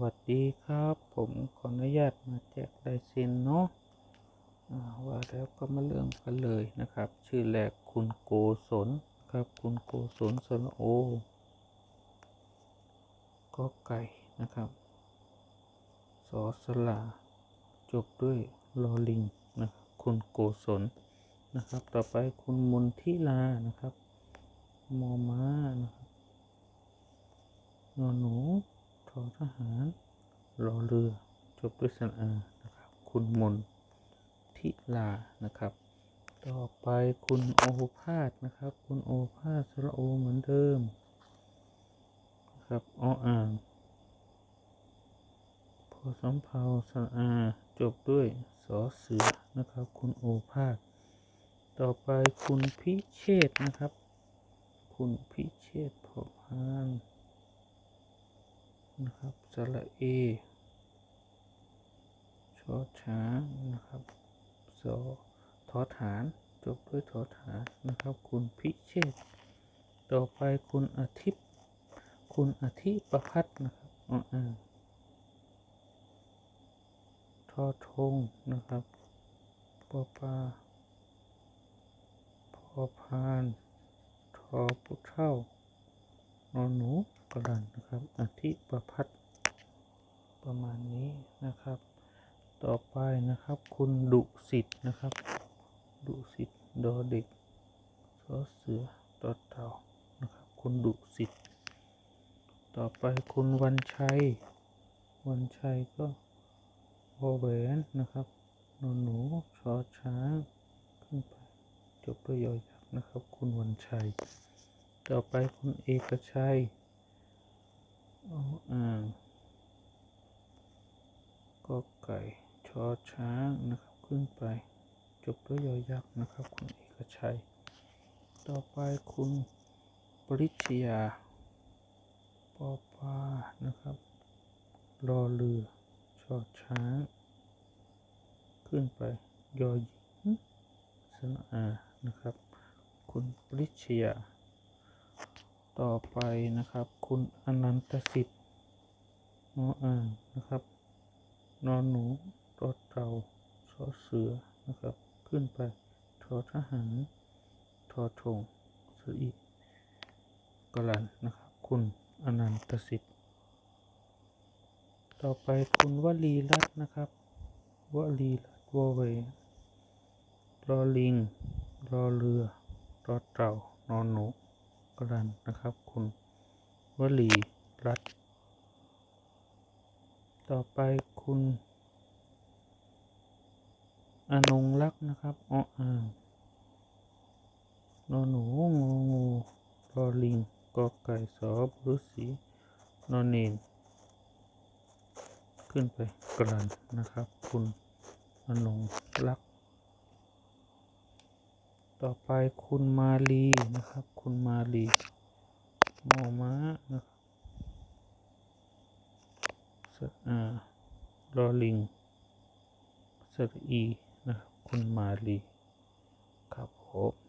วัสดีครับ ผมขออนุญาตมาแจกลายเซ็นเนาะว่าแล้วก็มาเริ่มกันเลยนะครับ ชื่อแรกคุณโกศลครับ คุณโกศลสระโอก็ไก่นะครับสอสลาจบด้วยลอลิงนะครับคุณโกศลนะครับ ต่อไปคุณมนทิลานะครับมอม้านะครับนอนหนู อทหารรอเรือจบด้วยสระอานะครับ คุณมนทิลานะครับ ต่อไปคุณโอภาสนะครับ คุณโอภาสสระโอเหมือนเดิมนะครับออ่างพอสำเพาสระอาจบด้วยสอเสือนะครับ คุณโอภาสต่อไปคุณพิเชษนะครับ คุณพิเชษพอพาน นะครับสระเอชอช้างนะครับสอทอฐานจบด้วยทอฐานนะครับ คุณพิเชษต่อไปคุณอาทิตย์คุณอาทิประพัฒนะครับออ่าทอทงนะครับปอปลาพอพาน ทอปุเท่านอนหนู รันนะครับอธิประพัฒประมาณนี้นะครับ ต่อไปนะครับคุณดุสิทธ์นะครับ ดุสิทธ์ดอเด็กสอเสือตอเต่านะครับ คุณดุสิทธ์ต่อไปคุณวันชัย วันชัยก็วอแหวนนะครับนอนหนูชอช้างขึ้นไปจบด้วยยอยักษ์นะครับ คุณวันชัย ต่อไปคุณเอกชัย อ่างก็ไก่ชอช้างนะครับขึ้นไป จบด้วยยอยักษ์นะครับ คุณเอกชัย ต่อไปคุณปริชยาปอปานะครับรอเรือชอช้าง ขึ้นไป ยอหญิงสระอานะครับ คุณปริชยา ต่อไปนะครับ คุณอนันตสิทธิ์นออ่างนะครับ นอนหนูตอเต่าชอเสือนะครับ ขึ้นไปทอทหารทอทงสอีกลันนะครับ คุณอนันตสิทธิ์ต่อไปคุณวลีรัตน์นะครับวลีรัตน์วอเวรอลิงรอเรือรอเต่านอนหนู รันนะครับ คุณวลีรัตต่อไปคุณอนงรักนะครับออ่างนอนหนูงองูรอลิงกอไก่สอบฤษีนอนเนนขึ้นไปกรันนะครับ คุณอนงรัก ต่อไปคุณมาลีนะครับ คุณมาลีมอม้านะครับสระอารอลิงสระอีนะครับคุณมาลีครับผม